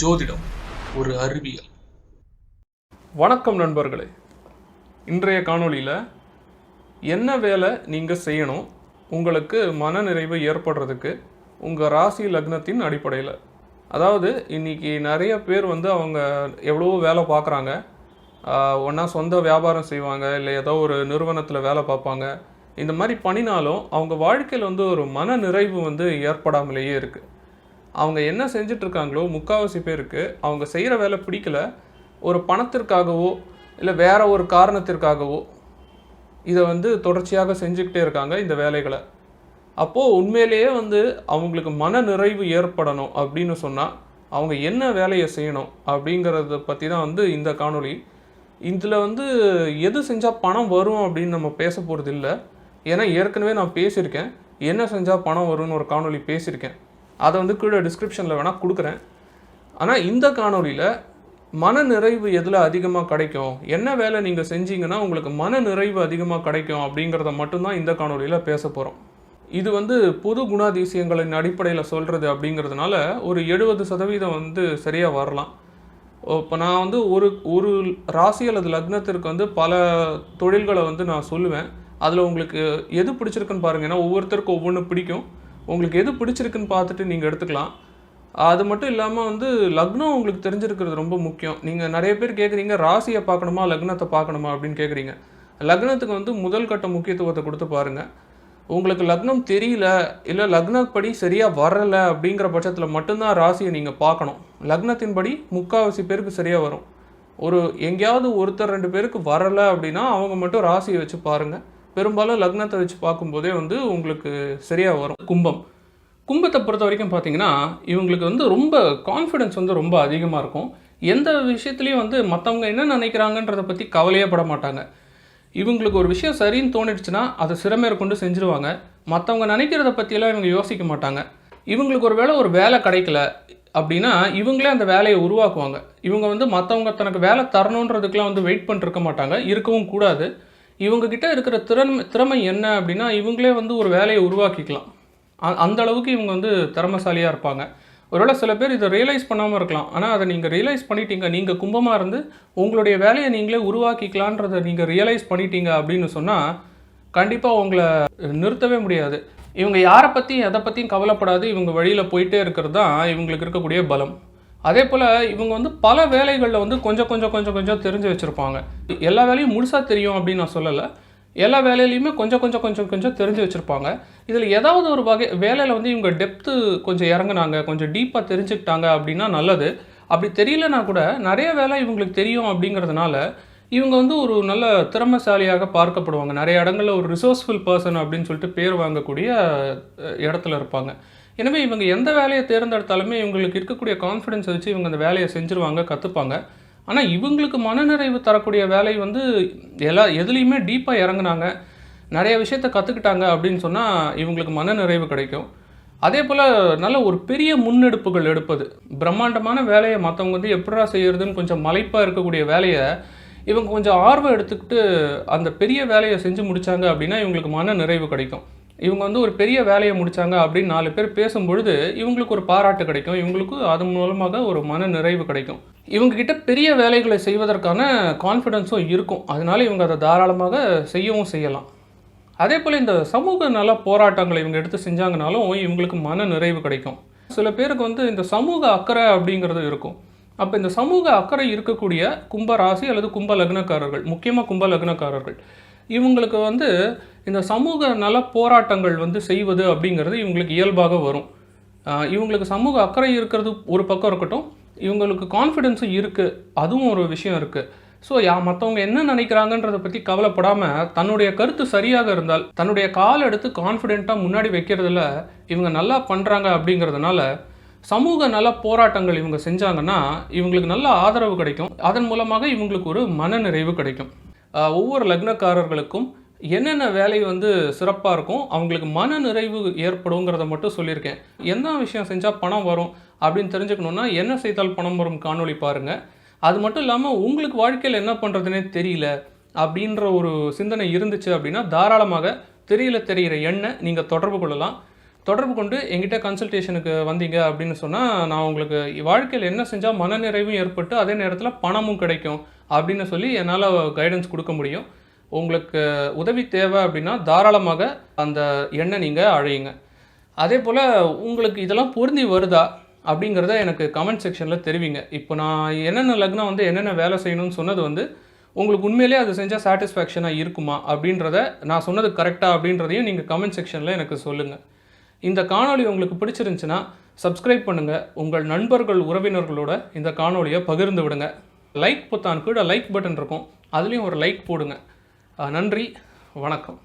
ஜோதிடம் ஒரு அறிவியல். வணக்கம் நண்பர்களே. இன்றைய காணொளியில் என்ன வேலை நீங்கள் செய்யணும் உங்களுக்கு மனநிறைவு ஏற்படுறதுக்கு உங்கள் ராசி லக்னத்தின் அடிப்படையில். அதாவது இன்னைக்கு நிறைய பேர் வந்து அவங்க எவ்வளவோ வேலை பார்க்குறாங்க. ஒன்றா சொந்த வியாபாரம் செய்வாங்க இல்லை ஏதோ ஒரு நிறுவனத்தில் வேலை பார்ப்பாங்க. இந்த மாதிரி பண்ணினாலும் அவங்க வாழ்க்கையில் வந்து ஒரு மன நிறைவு வந்து ஏற்படாமலேயே இருக்குது அவங்க என்ன செஞ்சிட்ருக்காங்களோ முக்கால்வாசி முக்காவாசி பேருக்கு அவங்க செய்கிற வேலை பிடிக்கல ஒரு பணத்திற்காகவோ இல்லை வேற ஒரு காரணத்திற்காகவோ இதை வந்து தொடர்ச்சியாக செஞ்சுக்கிட்டே இருக்காங்க இந்த வேலைகளை. அப்போது உண்மையிலேயே வந்து அவங்களுக்கு மன நிறைவு ஏற்படணும் அப்படின்னு சொன்னால் அவங்க என்ன வேலையை செய்யணும் அப்படிங்கிறத பற்றி தான் வந்து இந்த காணொளி. இதில் வந்து எது செஞ்சால் பணம் வரும் அப்படின்னு நம்ம பேச போகிறது இல்லை. ஏன்னா ஏற்கனவே நான் பேசியிருக்கேன். என்ன செஞ்சால் பணம் வரும்னு ஒரு காணொளி பேசியிருக்கேன். அதை வந்து கீழே டிஸ்கிரிப்ஷனில் வேணால் கொடுக்குறேன். ஆனால் இந்த காணொலியில் மன நிறைவு எதில் அதிகமாக கிடைக்கும்? என்ன வேலை நீங்கள் செஞ்சீங்கன்னா உங்களுக்கு மன நிறைவு அதிகமாக கிடைக்கும் அப்படிங்கிறத மட்டும்தான் இந்த காணொலியில் பேச போகிறோம் இது வந்து பொது குணாதிசயங்களின் அடிப்படையில் சொல்கிறது அப்படிங்கிறதுனால ஒரு எழுபது சதவீதம் வந்து சரியாக வரலாம். இப்போ நான் வந்து ஒரு ஒரு ராசி அல்லது லக்னத்திற்கு வந்து பல தொழில்களை வந்து நான் சொல்லுவேன். அதில் உங்களுக்கு எது பிடிச்சிருக்குன்னு பாருங்கள் ஏன்னா ஒவ்வொருத்தருக்கும் ஒவ்வொன்று பிடிக்கும். உங்களுக்கு எது பிடிச்சிருக்குன்னு பார்த்துட்டு நீங்கள் எடுத்துக்கலாம். அது மட்டும் இல்லாமல் வந்து லக்னம் உங்களுக்கு தெரிஞ்சிருக்கிறது ரொம்ப முக்கியம். நீங்கள் நிறைய பேர் கேட்குறீங்க ராசியை பார்க்கணுமா லக்னத்தை பார்க்கணுமா அப்படின்னு கேட்குறீங்க லக்னத்துக்கு வந்து முதல் கட்ட முக்கியத்துவத்தை கொடுத்து பாருங்கள் உங்களுக்கு லக்னம் தெரியல இல்லை லக்னப்படி சரியாக வரலை அப்படிங்கிற பட்சத்தில் மட்டும்தான் ராசியை நீங்கள் பார்க்கணும். லக்னத்தின்படி முக்கால்வாசி பேருக்கு சரியாக வரும். ஒரு எங்கேயாவது ஒருத்தர் ரெண்டு பேருக்கு வரலை அப்படின்னா அவங்க மட்டும் ராசியை வச்சு பாருங்கள் பெரும்பாலும் லக்னத்தை வச்சு பார்க்கும்போதே வந்து உங்களுக்கு சரியாக வரும். கும்பம். கும்பத்தை பொறுத்த வரைக்கும் பார்த்தீங்கன்னா இவங்களுக்கு வந்து ரொம்ப கான்ஃபிடென்ஸ் வந்து ரொம்ப அதிகமாக இருக்கும். எந்த விஷயத்துலையும் வந்து மற்றவங்க என்ன நினைக்கிறாங்கன்றதை பற்றி கவலையே பட மாட்டாங்க. இவங்களுக்கு ஒரு விஷயம் சரின்னு தோணிடுச்சுன்னா அதை சிறமேற்கொண்டு செஞ்சுருவாங்க. மற்றவங்க நினைக்கிறத பற்றியெல்லாம் இவங்க யோசிக்க மாட்டாங்க. இவங்களுக்கு ஒரு வேளை ஒரு வேலை கிடைக்கல அப்படின்னா இவங்களே அந்த வேலையை உருவாக்குவாங்க. இவங்க வந்து மற்றவங்க தனக்கு வேலை தரணுன்றதுக்கெலாம் வந்து வெயிட் பண்ணிருக்க மாட்டாங்க. இருக்கவும் கூடாது. இவங்கக்கிட்ட இருக்கிற திறமை திறமை என்ன அப்படின்னா இவங்களே வந்து ஒரு வேலையை உருவாக்கிக்கலாம். அ- அந்த அளவுக்கு இவங்க வந்து திறமைசாலியாக இருப்பாங்க. ஒருவேளை சில பேர் இதை ரியலைஸ் பண்ணாமல் இருக்கலாம். ஆனால் அதை நீங்கள் ரியலைஸ் பண்ணிட்டீங்க. நீங்கள் கும்பமாக இருந்து உங்களுடைய வேலையை நீங்களே உருவாக்கிக்கலான்றதை நீங்கள் ரியலைஸ் பண்ணிட்டீங்க அப்படின்னு சொன்னால் கண்டிப்பாக உங்களை நிறுத்தவே முடியாது. இவங்க யாரை பற்றியும் எதை பற்றியும் கவலைப்படாது. இவங்க வழியில் போயிட்டே இருக்கிறது தான் இவங்களுக்கு இருக்கக்கூடிய பலம். அதே போல் இவங்க வந்து பல வேலைகளில் வந்து கொஞ்சம் கொஞ்சம் கொஞ்சம் கொஞ்சம் தெரிஞ்சு வச்சுருப்பாங்க. எல்லா வேலையும் முழுசாக தெரியும் அப்படின்னு நான் சொல்லலை. எல்லா வேலையிலையுமே கொஞ்சம் கொஞ்சம் கொஞ்சம் கொஞ்சம் தெரிஞ்சு வச்சுருப்பாங்க. இதில் ஏதாவது ஒரு வகை வேலையில் வந்து இவங்க டெப்த்து கொஞ்சம் இறங்குனாங்க கொஞ்சம் டீப்பாக தெரிஞ்சுக்கிட்டாங்க அப்படின்னா நல்லது. அப்படி தெரியலனா கூட நிறைய வேலை இவங்களுக்கு தெரியும் அப்படிங்கிறதுனால இவங்க வந்து ஒரு நல்ல திறமைசாலியாக பார்க்கப்படுவாங்க. நிறைய இடங்களில் ஒரு ரிசோர்ஸ்ஃபுல் பர்சன் அப்படின்னு சொல்லிட்டு பேர் வாங்கக்கூடிய இடத்துல இருப்பாங்க. எனவே இவங்க எந்த வேலையை தேர்ந்தெடுத்தாலுமே இவங்களுக்கு இருக்கக்கூடிய கான்ஃபிடென்ஸை வச்சு இவங்க அந்த வேலையை செஞ்சுருவாங்க கற்றுப்பாங்க ஆனால் இவங்களுக்கு மனநிறைவு தரக்கூடிய வேலை வந்து எல்லா எதுலேயுமே டீப்பாக இறங்குனாங்க. நிறைய விஷயத்த கற்றுக்கிட்டாங்க அப்படின்னு சொன்னால் இவங்களுக்கு மனநிறைவு கிடைக்கும். அதே போல் நல்ல ஒரு பெரிய முன்னெடுப்புகள் எடுப்பது. பிரம்மாண்டமான வேலையை மற்றவங்க வந்து எப்படா செய்கிறதுன்னு கொஞ்சம் மலைப்பாக இருக்கக்கூடிய வேலையை இவங்க கொஞ்சம் ஆர்வம் எடுத்துக்கிட்டு அந்த பெரிய வேலையை செஞ்சு முடித்தாங்க அப்படின்னா இவங்களுக்கு மன நிறைவு கிடைக்கும். இவங்க வந்து ஒரு பெரிய வேலையை முடித்தாங்க அப்படின்னு நாலு பேர் பேசும்பொழுது இவங்களுக்கு ஒரு பாராட்டு கிடைக்கும் இவங்களுக்கு அது மூலமாக ஒரு மன நிறைவு கிடைக்கும். இவங்கக்கிட்ட பெரிய வேலைகளை செய்வதற்கான கான்ஃபிடென்ஸும் இருக்கும். அதனால இவங்க அதை தாராளமாக செய்யவும் செய்யலாம். அதே போல் இந்த சமூக நல போராட்டங்களை இவங்க எடுத்து செஞ்சாங்கனாலும் இவங்களுக்கு மன நிறைவு கிடைக்கும். சில பேருக்கு வந்து இந்த சமூக அக்கறை அப்படிங்கிறது இருக்கும். அப்போ இந்த சமூக அக்கறை இருக்கக்கூடிய கும்ப ராசி அல்லது கும்ப லக்னக்காரர்கள் முக்கியமாக கும்ப லக்னக்காரர்கள் இவங்களுக்கு வந்து இந்த சமூக நல போராட்டங்கள் வந்து செய்வது அப்படிங்கிறது இவங்களுக்கு இயல்பாக வரும். இவங்களுக்கு சமூக அக்கறை இருக்கிறது ஒரு பக்கம் இருக்கட்டும் இவங்களுக்கு கான்ஃபிடென்ஸும் இருக்குது அதுவும் ஒரு விஷயம் இருக்குது ஸோ யா மற்றவங்க என்ன நினைக்கிறாங்கன்றத பற்றி கவலைப்படாமல் தன்னுடைய கருத்து சரியாக இருந்தால் தன்னுடைய கால் எடுத்து கான்ஃபிடென்ட்டாக முன்னாடி வைக்கிறதுல இவங்க நல்லா பண்ணுறாங்க அப்படிங்கிறதுனால சமூக நல போராட்டங்கள் இவங்க செஞ்சாங்கன்னா இவங்களுக்கு நல்ல ஆதரவு கிடைக்கும். அதன் மூலமாக இவங்களுக்கு ஒரு மன நிறைவு கிடைக்கும் ஒவ்வொரு லக்னக்காரர்களுக்கும் என்னென்ன வேலை வந்து சிறப்பாக இருக்கும் அவங்களுக்கு மன நிறைவு ஏற்படுங்கிறத மட்டும் சொல்லியிருக்கேன். என்ன விஷயம் செஞ்சால் பணம் வரும் அப்படின்னு தெரிஞ்சுக்கணுன்னா என்ன செய்தால் பணம் வரும் காணொளி பாருங்கள் அது மட்டும் இல்லாமல் உங்களுக்கு வாழ்க்கையில் என்ன பண்ணுறதுனே தெரியல அப்படின்ற ஒரு சிந்தனை இருந்துச்சு அப்படின்னா தாராளமாக தெரியல தெரிகிற எண்ணை நீங்கள் தொடர்பு கொள்ளலாம். தொடர்பு கொண்டு எங்கிட்ட கன்சல்டேஷனுக்கு வந்தீங்க அப்படின்னு சொன்னால் நான் உங்களுக்கு வாழ்க்கையில் என்ன செஞ்சால் மனநிறைவும் ஏற்பட்டு அதே நேரத்தில் பணமும் கிடைக்கும் அப்படின்னு சொல்லி என்னால் கைடன்ஸ் கொடுக்க முடியும். உங்களுக்கு உதவி தேவை அப்படின்னா தாராளமாக அந்த எண்ணை நீங்கள் அழையுங்க. அதே போல் உங்களுக்கு இதெல்லாம் பொருந்தி வருதா அப்படிங்கிறத எனக்கு கமெண்ட் செக்ஷனில் தெரிவிங்க. இப்போ நான் என்னென்ன லக்னம் வந்து என்னென்ன வேலை செய்யணும்னு சொன்னது வந்து உங்களுக்கு உண்மையிலே அது செஞ்சால் சாட்டிஸ்ஃபேக்ஷனாக இருக்குமா அப்படின்றத நான் சொன்னது கரெக்டாக அப்படின்றதையும் நீங்கள் கமெண்ட் செக்ஷனில் எனக்கு சொல்லுங்கள் இந்த காணொளி உங்களுக்கு பிடிச்சிருந்துச்சுன்னா சப்ஸ்கிரைப் பண்ணுங்கள் உங்கள் நண்பர்கள் உறவினர்களோட இந்த காணொளியை பகிர்ந்து விடுங்க. லைக் பொத்தான் கூட லைக் பட்டன் இருக்கும். அதுலேயும் ஒரு லைக் போடுங்க. நன்றி. வணக்கம்.